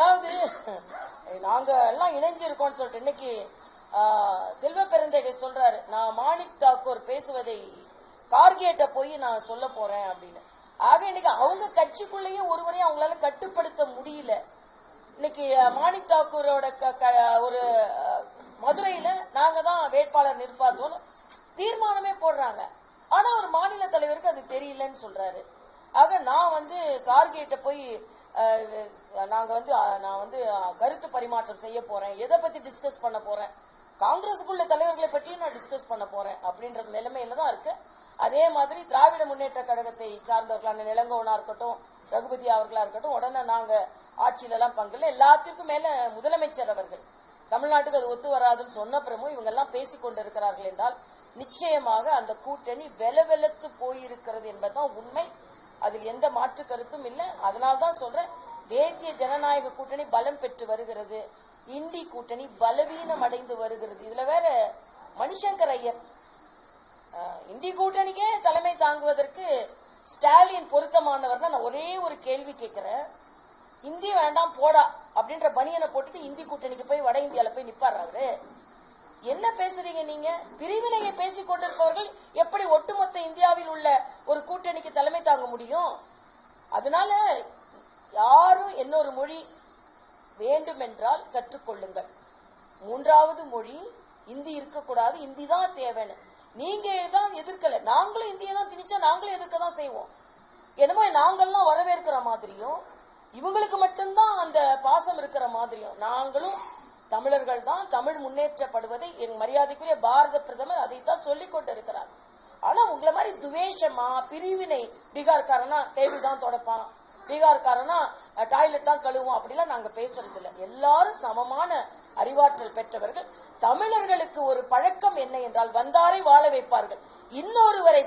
அதாவது நாங்க எல்லாம் இணைஞ்சிருக்கோம்னு சொல்லிட்டு இன்னைக்கு செல்வ பெருந்தகை சொல்றாரு நான் மாணிக் தாக்கூர் பேசுவதை கார்கேட்ட போய் நான் சொல்ல போறேன் அப்படின்னு. ஆக இன்னைக்கு அவங்க கட்சிக்குள்ளேயே ஒருவரையும் அவங்களால கட்டுப்படுத்த முடியல. இன்னைக்கு மாணிக் தாக்கூரோட க- க- ஒரு மதுரையில நாங்க தான் வேட்பாளர் நிற்பார்த்தோம் தீர்மானமே போடுறாங்க. ஆனா ஒரு மாநில தலைவருக்கு அது தெரியலன்னு சொல்றாரு. ஆக நான் வந்து கார்கேட்ட போய் நாங்கள் நாங்க வந்து நான் வந்து கருத்து பரிமாற்றம் செய்ய போறேன். எதை பத்தி டிஸ்கஸ் பண்ண போறேன்? காங்கிரஸுக்குள்ள தலைவர்களை பற்றியும் நான் டிஸ்கஸ் பண்ண போறேன் அப்படின்ற நிலைமையில தான் இருக்கு. அதே மாதிரி திராவிட முன்னேற்ற கழகத்தை சார்ந்தவர்களான நிலங்கோனா இருக்கட்டும் ரகுபதி அவர்களா இருக்கட்டும் உடனே நாங்க ஆட்சியில எல்லாம் பங்குல எல்லாத்துக்கும் மேல முதலமைச்சர் அவர்கள். தமிழ்நாட்டுக்கு அது ஒத்து வராதுன்னு சொன்ன பிறமும் இவங்க எல்லாம் பேசிக் கொண்டிருக்கிறார்கள் என்றால் நிச்சயமாக அந்த கூட்டணி வெலவெலத்து போயிருக்கிறது என்பதுதான் உண்மை. அதில் எந்த மாற்று கருத்தும் இல்லை. அதனால்தான் சொல்றேன் தேசிய ஜனநாயக கூட்டணி பலம் பெற்று வருகிறது. இந்தி கூட்டணி பலவீனம் அடைந்து வருகிறது. இதுல வேற மணிசங்கர் ஐயர் இந்தி கூட்டணிக்கே தலைமை தாங்குவதற்கு ஸ்டாலின் பொருத்தமானவர்னா நான் ஒரே ஒரு கேள்வி கேட்கிறேன். இந்தி வேண்டாம் போடா அப்படின்ற பனியனை போட்டுட்டு இந்தி கூட்டணிக்கு போய் வட இந்தியால போய் நிப்பாரு அவரு? என்ன பேசுறீங்க நீங்க? பிரிவினையை பேசிக் கொண்டிருப்பவர்கள் எப்படி ஒட்டுமொத்த இந்தியாவில் உள்ள ஒரு கூட்டணிக்கு தலைமை தாங்க முடியும் அதனால யாரும் இன்னொரு மொழி வேண்டுமென்றால் கற்றுக்கொள்ளுங்கள். மூன்றாவது மொழி இந்தி இருக்கக்கூடாது. இந்தி தான் தேவைன்னு. நீங்க தான் எதிர்க்கல. நாங்களும் இந்தியை தான் திணிச்சா நாங்களும் எதிர்க்க தான் செய்வோம். என்னமோ நாங்கள்லாம் வரவேற்கிற மாதிரியும் இவங்களுக்கு மட்டும்தான் அந்த பாசம் இருக்கிற மாதிரியும். நாங்களும் தமிழர்கள் தான் தமிழ் முன்னேற்றப்படுவதை என் மரியாதைக்குரிய பாரத பிரதமர் அதைத்தான் சொல்லிக் கொண்டிருக்கிறார். ஆனா உங்களை மாதிரி துவேஷமா பிரிவினை பீகார்காரனா டேபிள் தான் தொடப்பான். பீகார்காரனா டாய்லெட் தான் கழுவும் அப்படிலாம் நாங்க பேசுறது இல்ல எல்லாரும் சமமான அறிவாற்றல் பெற்றவர்கள். தமிழர்களுக்கு ஒரு பழக்கம் என்ன என்றால் வந்தாரை வாழ வைப்பார்கள். இன்னொருவரை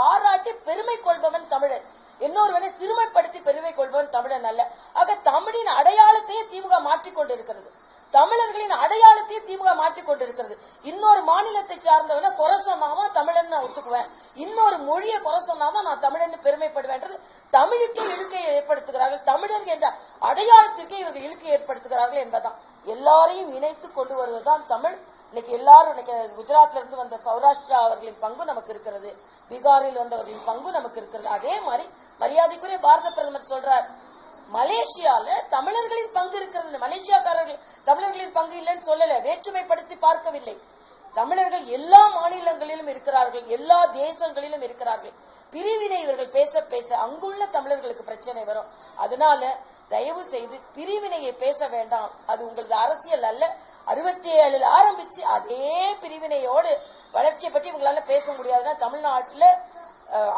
பாராட்டி பெருமை கொள்பவன் தமிழன். இன்னொருவனை சிறுமைப்படுத்தி பெருமை கொள்பவன் தமிழன் அல்ல. ஆக தமிழின் அடையாளத்தையே திமுக மாற்றிக்கொண்டு இருக்கிறது தமிழர்களின் அடையாளத்தையே திமுக மாற்றிக் கொண்டிருக்கிறது. இன்னொரு மாநிலத்தை சார்ந்தவன குறை சொன்னாதான் தமிழன் நான் ஒத்துக்குவேன். இன்னொரு மொழியை குறை சொன்னாதான் நான் தமிழன் பெருமைப்படுவேன்றது தமிழுக்கு இழுக்கை ஏற்படுத்துகிறார்கள். தமிழர் என்ற அடையாளத்திற்கே இவர்கள் இழுக்கை ஏற்படுத்துகிறார்கள் என்பதுதான். எல்லாரையும் இணைத்து கொண்டு வருவதுதான் தமிழ். இன்னைக்கு எல்லாரும் இன்னைக்கு குஜராத்ல இருந்து வந்த சௌராஷ்டிரா அவர்களின் பங்கு நமக்கு இருக்கிறது. பீகாரில் வந்தவர்களின் பங்கு நமக்கு இருக்கிறது. அதே மாதிரி மரியாதைக்குரிய பாரத பிரதமர் சொல்றார் மலேசியால தமிழர்களின் பங்கு இருக்கிறது. மலேசியாக்காரர்கள் தமிழர்களின் பங்கு இல்லைன்னு சொல்லல. வேற்றுமைப்படுத்தி பார்க்கவில்லை. தமிழர்கள் எல்லா மாநிலங்களிலும் இருக்கிறார்கள். எல்லா தேசங்களிலும் இருக்கிறார்கள். பிரிவினை இவர்கள் பேச பேச அங்குள்ள தமிழர்களுக்கு பிரச்சனை வரும். அதனால தயவு செய்து பிரிவினையை பேச வேண்டாம். அது உங்களது அரசியல் அல்ல. அறுபத்தி ஏழில் ஆரம்பிச்சு அதே பிரிவினையோடு வளர்ச்சியை பற்றி உங்களால பேச முடியாதுன்னா தமிழ்நாட்டுல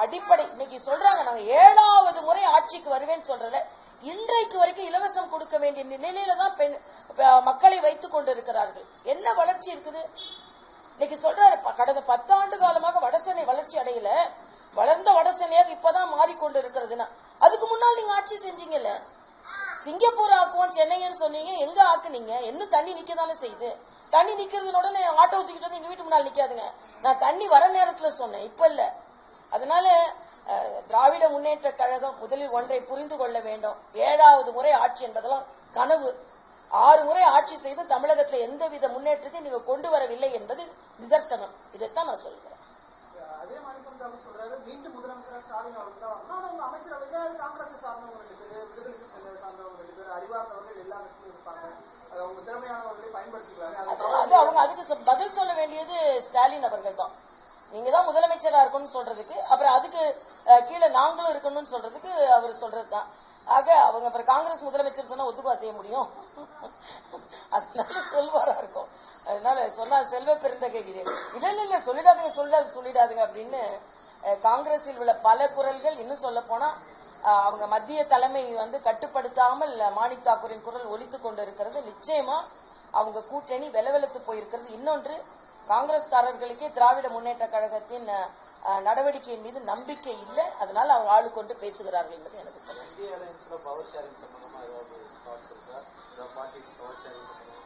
அடிப்படை இன்னைக்கு சொல்றாங்க நாங்க ஏழாவது முறை ஆட்சிக்கு வருவேன்னு சொல்றதுல இன்றைக்கு வரைக்கும் இலவசம் கொடுக்க வேண்டிய நிலையில தான் பெண் மக்களை வைத்துக் கொண்டிருக்கிறார்கள். என்ன வளர்ச்சி இருக்குது? இன்னைக்கு சொல்றாரு கடந்த பத்தாண்டு காலமாக வடசென்னை வளர்ச்சி அடையல வளர்ந்த வடசென்னையாக இப்பதான் மாறிக்கொண்டு இருக்கிறதுனா அதுக்கு முன்னால் நீங்க ஆட்சி செஞ்சீங்கல்ல? சிங்கப்பூர் ஆக்குவோம் சென்னைன்னு சொன்னீங்க எங்க ஆக்குனீங்க? இன்னும் தண்ணி நிக்கதானே செய்யுது? தண்ணி நிக்கிறது உடனே ஆட்டோ தூக்கிட்டு வந்து எங்க வீட்டு முன்னால் நிக்காதுங்க. நான் தண்ணி வர நேரத்துல சொன்னேன் இப்ப இல்ல. அதனால திராவிட முன்னேற்ற கழகம் முதலில் ஒன்றை புரிந்து கொள்ள வேண்டும். ஏழாவது முறை ஆட்சி என்பதெல்லாம் கனவு. ஆறு முறை ஆட்சி செய்து தமிழகத்துல எந்தவித முன்னேற்றத்தையும் நீங்க கொண்டு வரவில்லை என்பது நிதர்சனம். இதைத்தான் நான் சொல்கிறேன் அதே அவங்க அதுக்கு பதில் சொல்ல வேண்டியது ஸ்டாலின் அவர்கள் தான். நீங்க தான் முதலமைச்சரா இருக்கணும்னு சொல்றதுக்கு அப்புறம் அதுக்கு கீழே நாங்களும் இருக்கணும்னு சொல்றதுக்கு அவர் சொல்றது தான் ஆக அவங்க அப்புறம் காங்கிரஸ் முதலமைச்சர் சொன்னா ஒத்துக்குவா செய்ய முடியும்? அதனால சொல்வாரா இருக்கும். அதனால சொன்னா செல்வ பெருந்தகை இல்ல இல்ல இல்ல சொல்லிடாதீங்க சொல்லிடாது சொல்லிடாதுங்க அப்படின்னு காங்கிரஸில் உள்ள பல குரல்கள் இன்னும் சொல்ல போனா அவங்க மத்திய தலைமை வந்து கட்டுப்படுத்தாமல் மாணிக் தாக்கூரின் குரல் ஒலித்துக்கொண்டு இருக்கிறது நிச்சயமா அவங்க கூட்டணி வெலவெலத்து போயிருக்கிறது. இன்னொன்று காங்கிரஸ்காரர்களுக்கே திராவிட முன்னேற்ற கழகத்தின் நடவடிக்கையின் மீது நம்பிக்கை இல்லை. அதனால அவங்க ஆளு கொண்டு பேசுகிறார்கள் என்பது எனக்கு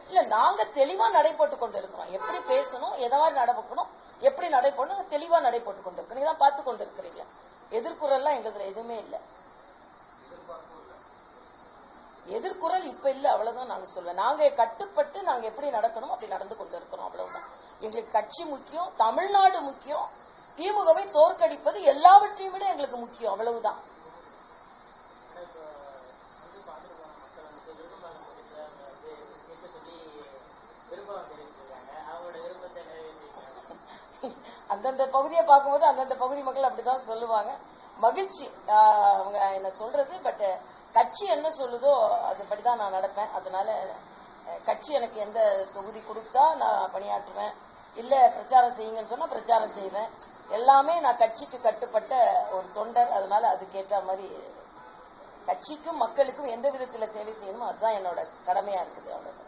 இல்ல நாங்க தெளிவா நடைபோட்டு கொண்டு இருக்கிறோம் எப்படி பேசணும் எதை மாதிரி நடக்கணும் எப்படி நடைபோடணும் தெளிவா நடைபோட்டு கொண்டு இருக்கோம் நீங்க தான் பார்த்து கொண்டு இருக்கிறீங்க எதிர்குறல்லாம் எங்களுக்கு எதுவுமே இல்லை. எதிர்குரல் இப்ப இல்ல அவ்வளவுதான் நாங்க சொல்லுவேன் நாங்க கட்டுப்பட்டு நாங்க எப்படி நடக்கணும் அப்படி நடந்து கொண்டு இருக்கிறோம் அவ்வளவுதான். எங்களுக்கு கட்சி முக்கியம் தமிழ்நாடு முக்கியம். திமுகவை தோற்கடிப்பது எல்லாவற்றையும் விட எங்களுக்கு முக்கியம் அவ்வளவுதான். அந்தந்த பகுதியை பார்க்கும்போது அந்தந்த பகுதி மக்கள் அப்படிதான் சொல்லுவாங்க. மகிழ்ச்சி அவங்க என்ன சொல்றது பட் கட்சி என்ன சொல்லுதோ அதுபடிதான் நான் நடப்பேன். அதனால கட்சி எனக்கு எந்த தொகுதி கொடுத்தா நான் பணியாற்றுவேன். இல்ல பிரச்சாரம் செய்யுங்கன்னு சொன்னா பிரச்சாரம் செய்வேன். எல்லாமே நான் கட்சிக்கு கட்டுப்பட்ட ஒரு தொண்டர் அதனால அதுக்கேற்ற மாதிரி கட்சிக்கும் மக்களுக்கும் எந்த விதத்துல சேவை செய்யணுமோ அதுதான் என்னோட கடமையா இருக்குது அவ்வளவு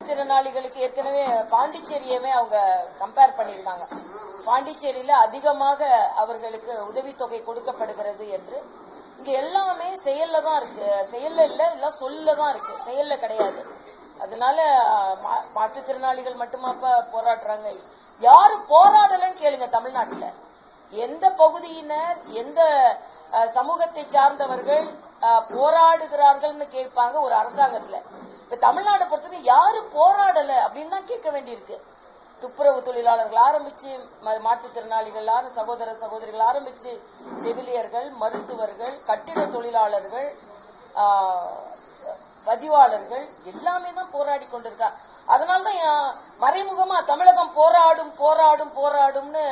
திறனாளிகளுக்கு ஏற்கனவே பாண்டிச்சேரியவே அவங்க கம்பேர் பண்ணியிருக்காங்க. பாண்டிச்சேரியில அதிகமாக அவர்களுக்கு உதவித்தொகை கொடுக்கப்படுகிறது என்று இங்க எல்லாமே செயல்ல தான் இருக்கு. செயல்ல இல்ல இல்ல சொல்ல தான் இருக்கு. செயல்ல கிடையாது. அதனால மாற்றுத்திறனாளிகள் மட்டுமா போராடுறாங்க? யாரு போராடலன்னு கேளுங்க தமிழ்நாட்டுல. எந்த பகுதியினர் எந்த அஹ், சமூகத்தை சார்ந்தவர்கள் போராடுகிறார்கள்னு கேட்பாங்க ஒரு அரசாங்கத்துல. இப்ப தமிழ்நாடு பொறுத்தவரைக்கும் யாரு போராடல அப்படின்னு தான் கேட்க வேண்டியிருக்கு. துப்புரவு தொழிலாளர்கள் ஆரம்பிச்சு ம- மாற்றுத்திறனாளிகள் சகோதர சகோதரிகள் ஆரம்பிச்சு செவிலியர்கள் மருத்துவர்கள் கட்டிட தொழிலாளர்கள் பதிவாளர்கள் எல்லாமே தான் போராடி கொண்டிருக்கா அதனால்தான் மறைமுகமா தமிழகம் போராடும் போராடும் போராடும்னு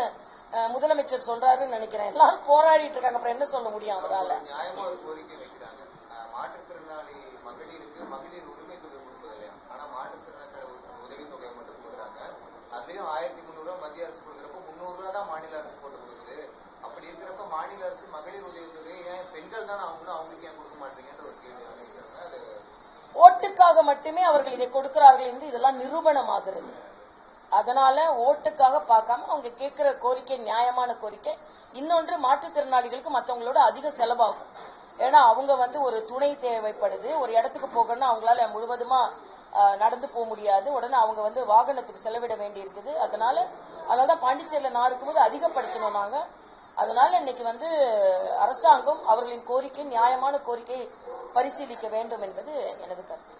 முதலமைச்சர் சொல்றாருன்னு நினைக்கிறேன். எல்லாரும் போராடிட்டு இருக்காங்க. அப்புறம் என்ன சொல்ல முடியும் அவரால்? கோரிக்கை வைக்கிறாங்க. மாற்றுத்திறனாளி மகளிருக்கு மகளிர் வெறும் ஆயிரத்தி முந்நூறு மத்திய அரசு கொடுக்குறப்ப முந்நூறு தான் மாநில அரசு போட்டு கொடுக்குது அப்படி இருக்கிறப்ப மாநில அரசு மகளிர் உதவி ஏன் பெண்கள் தானே அவங்களும் அவங்களுக்கு ஏன் கொடுக்க மாட்டீங்கன்ற ஒரு கேள்வி வைக்கிறாங்க அது ஓட்டுக்காக மட்டுமே அவர்கள் இதை கொடுக்கிறார்கள் என்று இதெல்லாம் நிரூபணமாகிறது. அதனால ஓட்டுக்காக பார்க்காம அவங்க கேட்கிற கோரிக்கை நியாயமான கோரிக்கை இன்னொன்று மாற்றுத்திறனாளிகளுக்கு மற்றவங்களோட அதிக செலவாகும். ஏன்னா அவங்க வந்து ஒரு துணை தேவைப்படுது. ஒரு இடத்துக்கு போகணும்னா அவங்களால முழுவதுமா நடந்து போக முடியாது. உடனே அவங்க வந்து வாகனத்துக்கு செலவிட வேண்டி இருக்குது அதனால அதனாலதான் பாண்டிச்சேரியில நான் இருக்கும்போது அதிகப்படுத்தணும் நாங்க. அதனால இன்னைக்கு வந்து அரசாங்கம் அவர்களின் கோரிக்கை நியாயமான கோரிக்கை பரிசீலிக்க வேண்டும் என்பது எனது கருத்து.